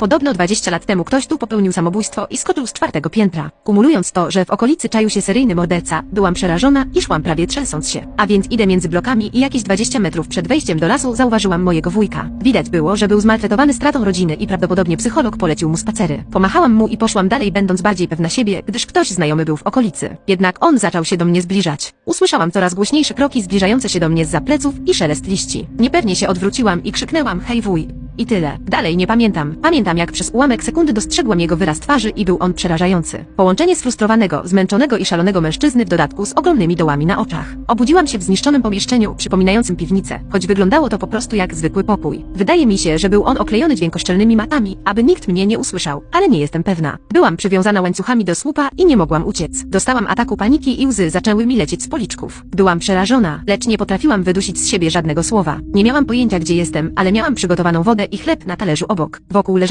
Podobno 20 lat temu ktoś tu popełnił samobójstwo i skoczył z czwartego piętra. Kumulując to, że w okolicy czaił się seryjny morderca, byłam przerażona i szłam prawie trzęsąc się. A więc idę między blokami i jakieś 20 metrów przed wejściem do lasu zauważyłam mojego wujka. Widać było, że był zmaltretowany stratą rodziny i prawdopodobnie psycholog polecił mu spacery. Pomachałam mu i poszłam dalej, będąc bardziej pewna siebie, gdyż ktoś znajomy był w okolicy. Jednak on zaczął się do mnie zbliżać. Usłyszałam coraz głośniejsze kroki zbliżające się do mnie z pleców i szelest liści. Niepewnie się odwróciłam i krzyknęłam hej wuj. I tyle. Dalej nie pamiętam. Pamiętam jak przez ułamek sekundy dostrzegłam jego wyraz twarzy i był on przerażający. Połączenie sfrustrowanego, zmęczonego i szalonego mężczyzny w dodatku z ogromnymi dołami na oczach. Obudziłam się w zniszczonym pomieszczeniu przypominającym piwnicę, choć wyglądało to po prostu jak zwykły pokój. Wydaje mi się, że był on oklejony dźwiękoszczelnymi matami, aby nikt mnie nie usłyszał, ale nie jestem pewna. Byłam przywiązana łańcuchami do słupa i nie mogłam uciec. Dostałam ataku paniki i łzy zaczęły mi lecieć z policzków. Byłam przerażona, lecz nie potrafiłam wydusić z siebie żadnego słowa. Nie miałam pojęcia gdzie jestem, ale miałam przygotowaną wodę i chleb na talerzu obok. Wokół leżały